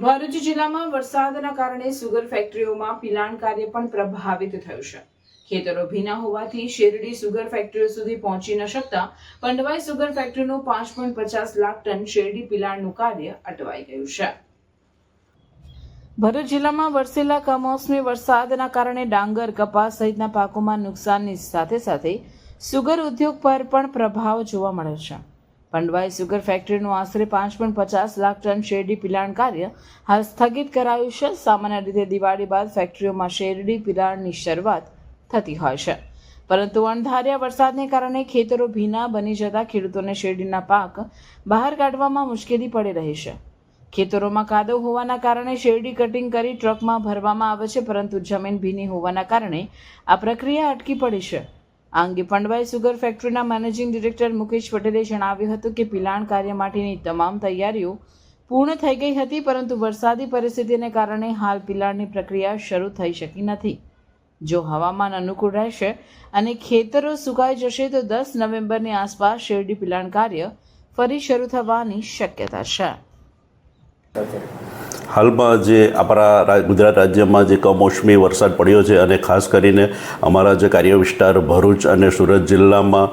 ભરૂચ જિલ્લામાં વરસાદના કારણે સુગર ફેક્ટરીઓમાં પિલાણ કાર્ય પણ પ્રભાવિત થયું છે. ખેતરો ભીના હોવાથી શેરડી સુગર ફેક્ટરીઓ સુધી પહોંચી ન શકતા પંડવાઈ સુગર ફેક્ટરીનું પાંચ પોઈન્ટ પચાસ લાખ ટન શેરડી પિલાણનું કાર્ય અટવાઈ ગયું છે. ભરૂચ જિલ્લામાં વરસેલા કમોસમી વરસાદના કારણે ડાંગર, કપાસ સહિતના પાકોમાં નુકસાનની સાથે સાથે સુગર ઉદ્યોગ પર પણ પ્રભાવ જોવા મળ્યો છે. પંડવાઈ સુગર ફેક્ટરીનું આશરે પાંચ પોઈન્ટ પચાસ લાખ ટન શેરડી પિલાણ કાર્ય હાલ સ્થગિત કરાયું છે. સામાન્ય રીતે દિવાળી બાદ ફેક્ટરીઓમાં શેરડી પિલાણની શરૂઆત થતી હોય છે. પરંતુ અણધાર્યા વરસાદને કારણે ખેતરો ભીના બની જતા ખેડૂતોને શેરડીના પાક બહાર કાઢવામાં મુશ્કેલી પડી રહી છે. ખેતરોમાં કાદવ હોવાના કારણે શેરડી કટિંગ કરી ટ્રકમાં ભરવામાં આવે છે, પરંતુ જમીન ભીની હોવાના કારણે આ પ્રક્રિયા અટકી પડી છે. આ અંગે પંડવાઈ સુગર ફેક્ટરીના મેનેજિંગ ડિરેક્ટર મુકેશ પટેલે જણાવ્યું હતું કે પિલાણ કાર્ય માટેની તમામ તૈયારીઓ પૂર્ણ થઈ ગઈ હતી, પરંતુ વરસાદી પરિસ્થિતિને કારણે હાલ પિલાણની પ્રક્રિયા શરૂ થઈ શકી નથી. જો હવામાન અનુકૂળ રહેશે અને ખેતરો સુકાઈ જશે, તો દસ નવેમ્બરની આસપાસ શેરડી પિલાણ કાર્ય ફરી શરૂ થવાની શક્યતા છે. હાલમાં જે આપણા ગુજરાત રાજ્યમાં જે કમોસમી વરસાદ પડ્યો છે અને ખાસ કરીને અમારા જે કાર્ય વિસ્તાર ભરૂચ અને સુરત જિલ્લામાં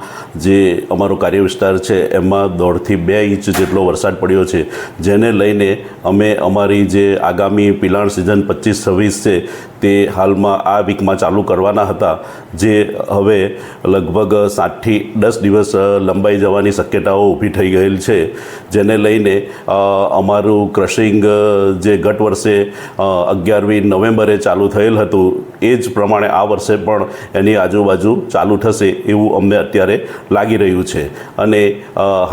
જે અમારો કાર્ય વિસ્તાર છે, એમાં દોઢથી બે ઇંચ જેટલો વરસાદ પડ્યો છે. જેને લઈને અમે અમારી જે આગામી પિલાણ સિઝન પચીસ છવ્વીસ છે, તે હાલમાં આ વીકમાં ચાલુ કરવાના હતા. જે હવે લગભગ સાતથી દસ દિવસ લંબાઈ જવાની શક્યતાઓ ઊભી થઈ ગયેલ છે. જેને લઈને અમારું ક્રશિંગ જે ગત વર્ષે અગિયારમી નવેમ્બરે ચાલુ થયેલ હતું, એ જ પ્રમાણે આ વર્ષે પણ એની આજુબાજુ ચાલુ થશે એવું અમને અત્યારે લાગી રહ્યું છે. અને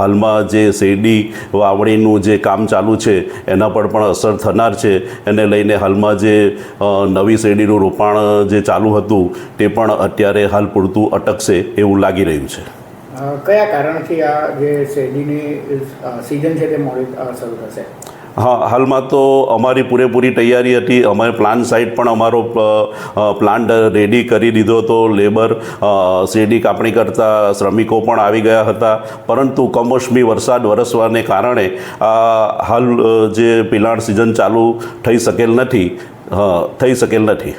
હાલમાં જે શેરડી વાવણીનું જે કામ ચાલુ છે, એના પર પણ અસર થનાર છે. એને લઈને હાલમાં જે નવી શેરડીનું રોપાણ જે ચાલુ હતું, તે પણ અત્યારે હાલ પૂરતું અટકશે એવું લાગી રહ્યું છે. કયા કારણથી આ જે શેરડીની સિઝન છે તે મોડી શરૂ થશે? હા, હાલમાં તો અમારી પૂરેપૂરી તૈયારી હતી. અમારે પ્લાન સાઇટ પણ અમારો પ્લાન્ટ રેડી કરી દીધો હતો. લેબર શેરડી કાપણી કરતા શ્રમિકો પણ આવી ગયા હતા. પરંતુ કમોસમી વરસાદ વરસવાને કારણે આ હાલ જે પિલાણ સિઝન ચાલુ થઈ શકેલ નથી. થઈ શકેલ નથી.